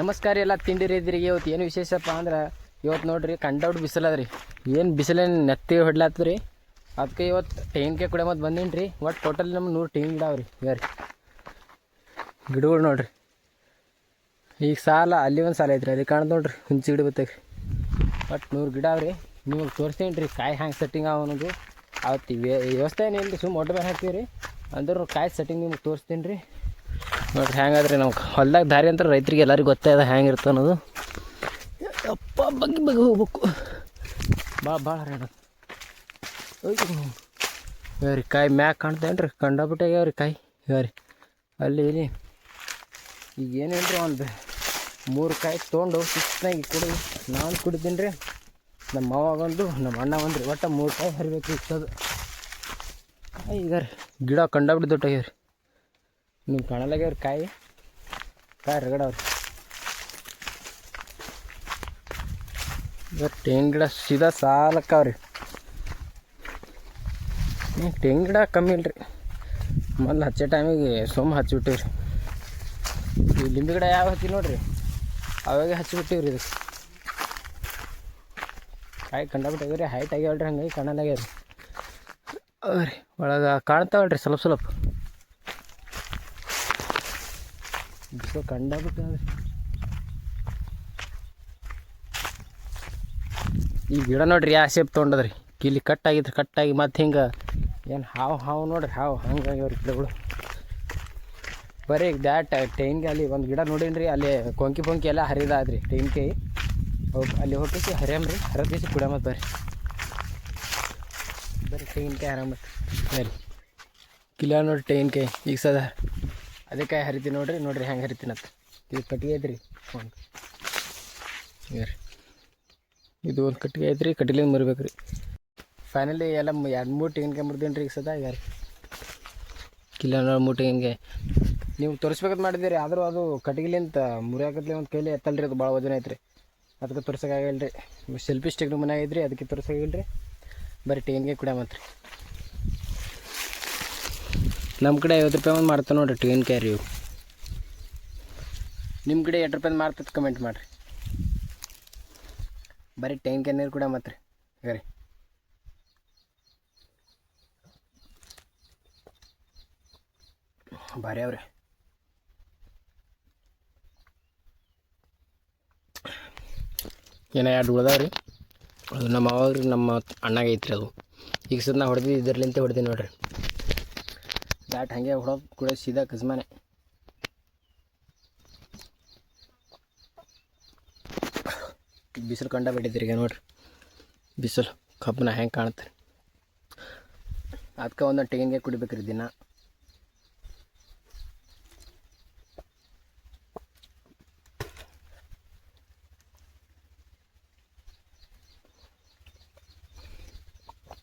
ನಮಸ್ಕಾರ ಎಲ್ಲ ತಿಂಡಿ ರೈತರಿಗೆ. ಇವತ್ತು ಏನು ವಿಶೇಷಪ್ಪ ಅಂದ್ರೆ, ಇವತ್ತು ನೋಡ್ರಿ ಕಂಡೌಟ್ ಬಿಸಿಲದ ಏನು ಬಿಸಿಲೇನು ನೆತ್ತಿ ಹೊಡ್ಲಾತು ರೀ. ಅದಕ್ಕೆ ಇವತ್ತು ತೆಂಗಿನಕಾಯಿ ಕುಡಿಯೋ ಮತ್ತು ಬಂದೀನಿ ರೀ. ಒಟ್ಟು ಟೋಟಲ್ ನಮ್ಮ ನೂರು ಟೀನ್ ಗಿಡ ಅವ್ರಿ ಈಗ ರೀ. ಗಿಡಗಳು ನೋಡ್ರಿ. ಈಗ ಸಾಲ, ಅಲ್ಲಿ ಒಂದು ಸಾಲ ಐತ್ರಿ. ಅಲ್ಲಿ ಕಾಣ್ದು ನೋಡ್ರಿ. ಹುಂಚಿ ಗಿಡ ಬತ್ತೈತಿ ಒಟ್ಟು ನೂರು ಗಿಡ ಅವ್ರಿ ನಿಮಗೆ ತೋರಿಸ್ತೀನಿ ರೀ. ಕಾಯಿ ಹ್ಯಾಂಗೆ ಸೆಟ್ಟಿಂಗ್ ಅವ ಅನ್ನೋದು. ಅವತ್ತು ವ್ಯವಸ್ಥೆ ಏನಿಲ್ಲ ರೀ ಸುಮ್ಮ ಒಟ್ಟು ಮೇಲೆ ಹಾಕ್ತೀವಿ ರೀ. ಅಂದ್ರೆ ಕಾಯಿ ಸೆಟ್ಟಿಂಗ್ ನಿಮ್ಗೆ ತೋರಿಸ್ತೀನಿ ರೀ. ನೋಡ್ರಿ ಹೆಂಗಾದ್ರಿ ನಮ್ಗೆ ಹೊಲ್ದಾಗ ದಾರಿ ಅಂತ ರೈತರಿಗೆ ಎಲ್ಲರಿಗೂ ಗೊತ್ತಾಯ್ದ ಹೆಂಗಿರ್ತ ಅನ್ನೋದು. ಅಪ್ಪ ಬಗ್ಗೆ ಬಗ್ಗೆ ಹೋಗ್ಬೇಕು. ಭಾಳ ಭಾಳ ಹರಣ ಇವ್ರಿ ಕಾಯಿ ಮ್ಯಾಗ ಕಾಣ್ತೇನ್ರಿ ಕಂಡಾಬಿಟ್ಟೆ ಆಗ್ಯಾವ ಕಾಯಿ? ಇವ್ರಿ ಅಲ್ಲಿ, ಇಲ್ಲಿ. ಈಗ ಏನೇನ್ರಿ ಒಂದು ಮೂರು ಕಾಯಿ ತೊಗೊಂಡು ಸುಸ್ತಾಗಿ ಕುಡಿ ನಾನು ಕುಡಿದೀನಿ ರೀ. ನಮ್ಮ ಮಾವಾಗಂದು ನಮ್ಮ ಅಣ್ಣ ಒಂದು ರೀ ಒಟ್ಟು ಮೂರು ಕಾಯಿ ಹರಿಬೇಕು ಈಗ ರೀ, ಗಿಡ ಕಂಡಾಬಿಟ್ಟು ದೊಡ್ಡಾಗ್ಯಾವ ರೀ ಕಣಲಾಗೆ ಕಾಣಲಾಗ್ಯಾವ್ರಿ ಕಾಯಿ? ಕಾಯಿ ರಗಡವ್ರಿ ಇವತ್ತು ತೆಂಗಿನ ಗಿಡ ಸೀದಾ ಸಾಲಕ್ಕವ್ರಿ ತೆಂಗಿನ ಗಿಡ ಕಮ್ಮಿ ಇಲ್ರಿ. ಮೊದ್ಲು ಹಚ್ಚೋ ಟೈಮಿಗೆ ಸೋಮ ಹಚ್ಚಿಬಿಟ್ಟಿವ್ರಿ ಈ ಲಿಂಬೆ ಗಿಡ ಯಾವ ಹಚ್ಚಿ ನೋಡ್ರಿ? ಅವಾಗ ಹಚ್ಚಿಬಿಟ್ಟಿವ್ರಿ ಇದಕ್ಕೆ ಕಾಯಿ ಕಂಡಾಬಿಟ್ಟಾಗ್ಯಾವ್ರಿ ಹೈಟ್ ಆಗ್ಯಾವಲ್ರಿ ಹಂಗಾಗಿ ಕಾಣಲಾಗ್ಯಾವ್ರಿ ಅವ್ರಿ, ಒಳಗೆ ಕಾಣ್ತಾವಲ್ರಿ ಸ್ವಲ್ಪ ಸ್ವಲ್ಪ. ಬಿಸಿಲು ಕಂಡಾಬಿಟ್ಟು ಈ ಗಿಡ ನೋಡ್ರಿ ಯಾವ ಶೇಪ್ ತೊಗೊಂಡದ್ರಿ. ಕಿಲಿ ಕಟ್ಟಾಗಿತ್ತು ಕಟ್ಟಾಗಿ ಮತ್ತೆ ಹಿಂಗೆ ಏನು ಹಾವು ಹಾವು ನೋಡ್ರಿ, ಹಾವು ಹಂಗಾಗ್ಯಾವ್ರಿ ಗಿಡಗಳು. ಬರೀ ದ್ಯಾಟ್ ಟೈನ್ಗೆ ಅಲ್ಲಿ ಒಂದು ಗಿಡ ನೋಡೀನಿ ಅಲ್ಲಿ ಕೊಂಕಿ ಪೊಂಕಿ ಎಲ್ಲ ಹರಿದಾದ್ರಿ ಟೈನ್ ಹೋಗಿ ಅಲ್ಲಿ ಹೋಗಿ ಹರಿಯಮ್ರಿ, ಹರಿದ ಕುಡ ಮತ್ತು ಬರ್ರಿ. ಬರೀ ತೆಂಗಿನಕಾಯಿ ಹರಮತ್ ಬರ್ರಿ ನೋಡಿ ನೋಡ್ರಿ ಕೈ ಈಗ ಸದ ಅದೇ ಹರಿತಿ ನೋಡ್ರಿ ನೋಡ್ರಿ ಹೆಂಗೆ ಹರಿತೀನಂತ. ಇದು ಕಟ್ಟಿಗೆ ಐತ್ರಿ, ಫೋನ್. ಇದು ಒಂದು ಕಟ್ಟಿಗೆ ಐತ್ರಿ ಕಟ್ಟಿಲಿಂದ ಮುರಿಬೇಕು ರೀ ಫೈನಲಿ ಎಲ್ಲ ಎರಡು ಮೂರು ತೆಂಗಿನಕಾಯಿ ಮುರಿದೀನಿ ರೀ ಈಗ ಸದಾ ಈಗ. ರೀ ಕಿಲೋ ಮೂರು ತೆಂಗಿನಕಾಯಿ. ನೀವು ತೋರಿಸ್ಬೇಕಂತ ಮಾಡಿದ್ದೀರಿ, ಆದರೂ ಅದು ಕಟ್ಟಿಗೆಲಿಂತ ಮುರಿಯಾಕತ್ಲಿ ಒಂದು ಕೈಲಿ ಎತ್ತಲ್ರಿ, ಅದು ಭಾಳ ವಜನ ಐತ್ರಿ. ಅದಕ್ಕೆ ತೋರ್ಸೋಕ್ಕಾಗಿಲ್ಲ ರೀ ಸೆಲ್ಫಿ ಸ್ಟಿಕ್ ಮನ್ಯಾಗ ಐತ್ರಿ, ಅದಕ್ಕೆ ತೋರ್ಸೋಗಿಲ್ಲ ರೀ ಬರೀ ತೆಂಗಿನಕಾಯಿ ಕುಡಿಯ ಮಾತ್ರ ನಮ್ಮ ಕಡೆ ಐವತ್ತು ರೂಪಾಯಿ ಒಂದು ಮಾಡ್ತಾವೆ ನೋಡಿರಿ ಟೀನ್ ಕ್ಯಾರಿ ನಿಮ್ಮ ಕಡೆ ಎಷ್ಟು ರೂಪಾಯಿ ಮಾರ್ತದೆ ಕಮೆಂಟ್ ಮಾಡಿರಿ. ಬರೀ ತೆಂಗಿನಕಾಯಿ ನೀರು ಕೂಡ ಮಾತ್ರ ರೀ ಭಾರಿ ಅವ್ರಿ. ಏನೋ ಎರಡು ಉಳ್ದಾವ್ರಿ? ಅದು ನಮ್ಮ ಅವ್ರಿ ನಮ್ಮ ಅಣ್ಣಾಗೈತ್ರಿ ಅದು. ಈಗ ಸದ್ ನಾ ಹೊಡೆದಿದ್ದು ಇದರ್ಲಿಂತ ಹೊಡೆದಿ ನೋಡ್ರಿ. ಬ್ಯಾಟ್ ಹಂಗೆ ಹೊಡೋದು ಕೂಡ ಸೀದಾ ಕಸ್ಮಾನೆ ಬಿಸಿಲು ಕಂಡ ಬಿಟ್ಟಿದ್ರಿ ಈಗ ನೋಡ್ರಿ. ಬಿಸಿಲು ಕಬ್ಬನ ಹೆಂಗೆ ಕಾಣುತ್ತೆ. ಅದಕ್ಕೆ ಒಂದೊಂದು ಟೇಂಗೆ ಕುಡಿಬೇಕ್ರಿ ದಿನ.